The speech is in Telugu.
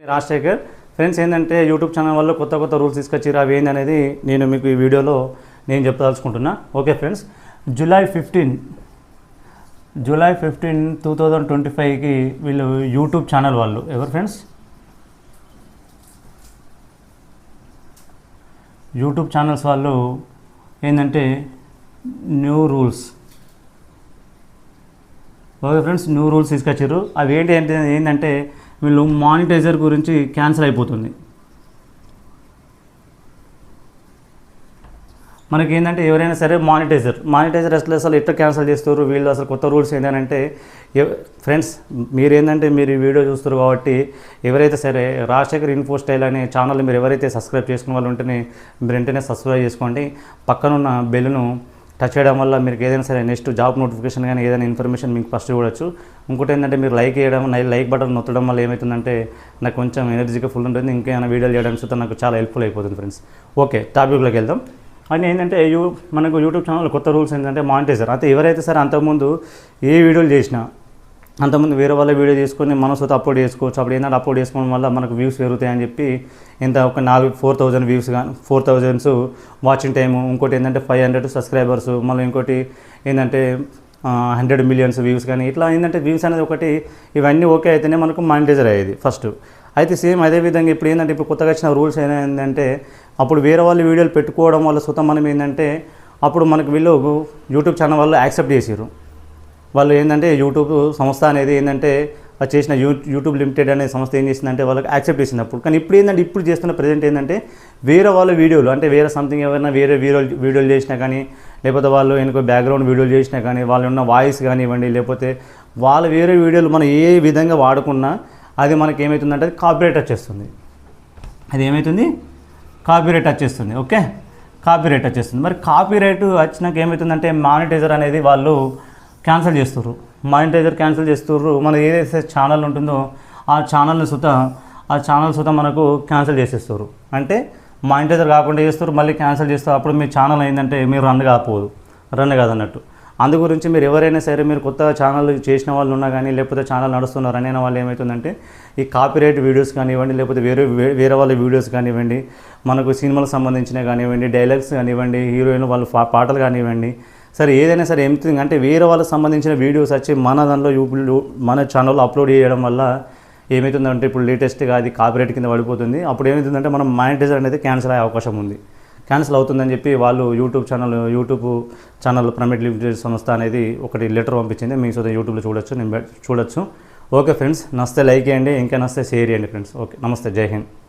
రాజశేఖర్ ఫ్రెండ్స్ ఏంటంటే యూట్యూబ్ ఛానల్ వల్ల కొత్త కొత్త రూల్స్ తీసుకొచ్చారు అవి ఏంది అనేది నేను మీకు ఈ వీడియోలో నేను చెప్పదలుచుకుంటున్నా. Okay friends July fifteen July fifteen two thousand twenty ఫైవ్కి వీళ్ళు యూట్యూబ్ ఛానల్ వాళ్ళు. ఎవరు ఫ్రెండ్స్? యూట్యూబ్ ఛానల్స్ వాళ్ళు ఏంటంటే new rules. Okay friends new rules తీసుకొచ్చారు అవి ఏంటి అంటే ఏంటంటే వీళ్ళు మానిటైజర్ గురించి క్యాన్సిల్ అయిపోతుంది. మనకి ఏంటంటే ఎవరైనా సరే మానిటైజర్ మానిటైజర్ అసలు అసలు ఎట్లా క్యాన్సిల్ చేస్తారు? వీళ్ళు అసలు కొత్త రూల్స్ ఏంటంటే ఫ్రెండ్స్ మీరు ఏంటంటే మీరు ఈ వీడియో చూస్తారు కాబట్టి ఎవరైతే సరే రాజశేఖర్ ఇన్ఫో స్టైల్ అనే ఛానల్ మీరు ఎవరైతే సబ్స్క్రైబ్ చేసుకున్న వాళ్ళు ఉంటేనే మీరు వెంటనే సబ్స్క్రైబ్ చేసుకోండి. పక్కనున్న బెల్లును టచ్ చేయడం వల్ల మీకు ఏదైనా సరే నెక్స్ట్ జాబ్ నోటిఫికేషన్ కానీ ఏదైనా ఇన్ఫర్మేషన్ మీకు ఫస్ట్ చూడొచ్చు. ఇంకోటి ఏంటంటే మీరు లైక్ చేయడం లైక్ బటన్ నొత్తడం వల్ల ఏమవుతుందంటే నాకు కొంచెం ఎనర్జీగా ఫుల్ ఉంటుంది. ఇంకేమైనా వీడియోలు చేయడానికి చూస్తే నాకు చాలా హెల్ప్ఫుల్ అయిపోతుంది ఫ్రెండ్స్ ఓకే టాపిక్లోకి వెళ్దాం. అండ్ ఏంటంటే యూ మనకు యూట్యూబ్ ఛానల్ కొత్త రూల్స్ ఏంటంటే మానిటైజర్ అయితే ఎవరైతే సరే అంతకుముందు ఏ వీడియోలు చేసినా అంతకుముందు వేరే వాళ్ళ వీడియో తీసుకొని మనం సొంత అప్లోడ్ చేసుకోవచ్చు. అప్పుడు ఏంటంటే అప్లోడ్ చేసుకోవడం వల్ల మనకు వ్యూస్ పెరుగుతాయని చెప్పి ఇంత ఒక నాలుగు ఫోర్ థౌజండ్ వ్యూస్ కానీ ఫోర్ థౌజండ్స్ వాచింగ్ టైము ఇంకోటి ఏంటంటే ఫైవ్ హండ్రెడ్ సబ్స్క్రైబర్స్ మళ్ళీ ఇంకోటి ఏంటంటే హండ్రెడ్ మిలియన్స్ వ్యూస్ కానీ ఇట్లా ఏంటంటే వ్యూస్ అనేది ఒకటి ఇవన్నీ ఓకే అయితేనే మనకు మానిటైజర్ అయ్యేది ఫస్ట్ అయితే సేమ్ అదే విధంగా ఇప్పుడు ఏంటంటే ఇప్పుడు కొత్తగా వచ్చిన రూల్స్ ఏంటంటే అప్పుడు వేరే వాళ్ళు వీడియోలు పెట్టుకోవడం వల్ల సుతం మనం ఏంటంటే అప్పుడు మనకు వీళ్ళు యూట్యూబ్ ఛానల్ వాళ్ళు యాక్సెప్ట్ చేసారు వాళ్ళు ఏంటంటే యూట్యూబ్ సంస్థ అనేది ఏంటంటే చేసిన యూ యూట్యూబ్ లిమిటెడ్ అనే సంస్థ ఏం చేసిందంటే వాళ్ళకి యాక్సెప్ట్ చేసినప్పుడు. కానీ ఇప్పుడు ఏంటంటే ఇప్పుడు చేస్తున్న ప్రజెంట్ ఏంటంటే వేరే వాళ్ళ వీడియోలు అంటే వేరే సంథింగ్ ఏమైనా వేరే వీడియోలు వీడియోలు చేసినా కానీ లేకపోతే వాళ్ళు వెనుక బ్యాక్గ్రౌండ్ వీడియోలు చేసినా కానీ వాళ్ళు ఉన్న వాయిస్ కానివ్వండి లేకపోతే వాళ్ళ వేరే వీడియోలు మనం ఏ విధంగా వాడుకున్నా అది మనకి ఏమవుతుందంటే అది కాపీరేట్ వచ్చేస్తుంది. అది ఏమవుతుంది కాపీరేట్ వచ్చేస్తుంది ఓకే కాపీరేట్ వచ్చేస్తుంది. మరి కాపీరేట్ వచ్చినాక ఏమవుతుందంటే మానిటైజర్ అనేది వాళ్ళు క్యాన్సిల్ చేస్తారు మానిటైజర్ క్యాన్సిల్ చేస్తారు మన ఏదైతే ఛానల్ ఉంటుందో ఆ ఛానల్ని సుత ఆ ఛానల్ సుత మనకు క్యాన్సిల్ చేసేస్తారు అంటే మానిటైజర్ కాకుండా చేస్తారు మళ్ళీ క్యాన్సిల్ చేస్తారు అప్పుడు మీ ఛానల్ అయిందంటే మీరు రన్ కాకపోదు. రన్ కాదన్నట్టు. అందు గురించి మీరు ఎవరైనా సరే మీరు కొత్త ఛానల్ చేసిన వాళ్ళు ఉన్నా కానీ లేకపోతే ఛానల్ నడుస్తున్నారు అనే వాళ్ళు ఏమవుతుందంటే ఈ కాపీరైట్ వీడియోస్ కానివ్వండి లేకపోతే వేరే వేరే వాళ్ళ వీడియోస్ కానివ్వండి మనకు సినిమాలకు సంబంధించిన కానివ్వండి డైలాగ్స్ కానివ్వండి హీరోయిన్ వాళ్ళ పాటలు కానివ్వండి సరే ఏదైనా సరే ఏమిటి అంటే వేరే వాళ్ళకి సంబంధించిన వీడియోస్ వచ్చి మన దానిలో యూ- మన ఛానల్లో అప్లోడ్ చేయడం వల్ల ఏమవుతుందంటే ఇప్పుడు లేటెస్ట్గా అది కాపీరైట్ కింద పడిపోతుంది. అప్పుడు ఏమవుతుందంటే మనం మానిటైజర్ అనేది క్యాన్సిల్ అయ్యే అవకాశం ఉంది. క్యాన్సిల్ అవుతుందని చెప్పి వాళ్ళు YouTube channel YouTube channel private limited సంస్థ అనేది ఒకటి లెటర్ పంపించింది. మీకు సొంత యూట్యూబ్లో చూడొచ్చు నేను చూడొచ్చు. ఓకే ఫ్రెండ్స్ నస్తే లైక్ చేయండి. ఇంకా నస్తే షేర్ చేయండి ఫ్రెండ్స్ ఓకే నమస్తే జై హింద్.